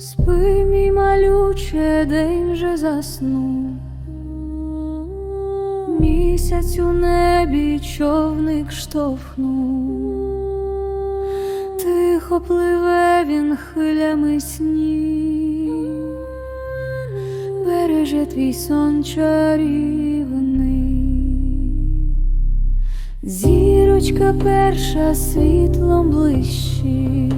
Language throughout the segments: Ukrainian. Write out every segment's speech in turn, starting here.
Спи, мій малюче, день вже заснув. Місяць у небі човник штовхнув, тихо пливе він хвилями сніг, береже твій сон чарівний. Зірочка перша світлом блищить,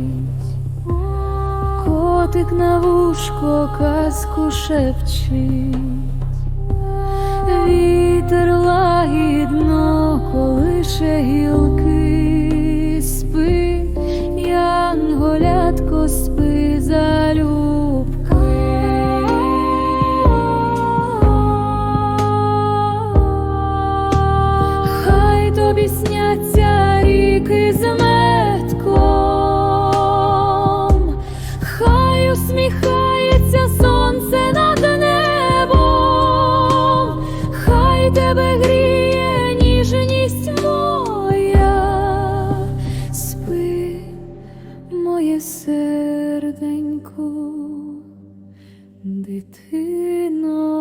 котик на вушко казку шепчить, вітер лагідно колише гілки, спи, янголятко, спи залюбки. Хай тобі сняться ріки з усміхається сонце над небом, хай тебе гріє ніжність моя, спи, моє серденько, дитино.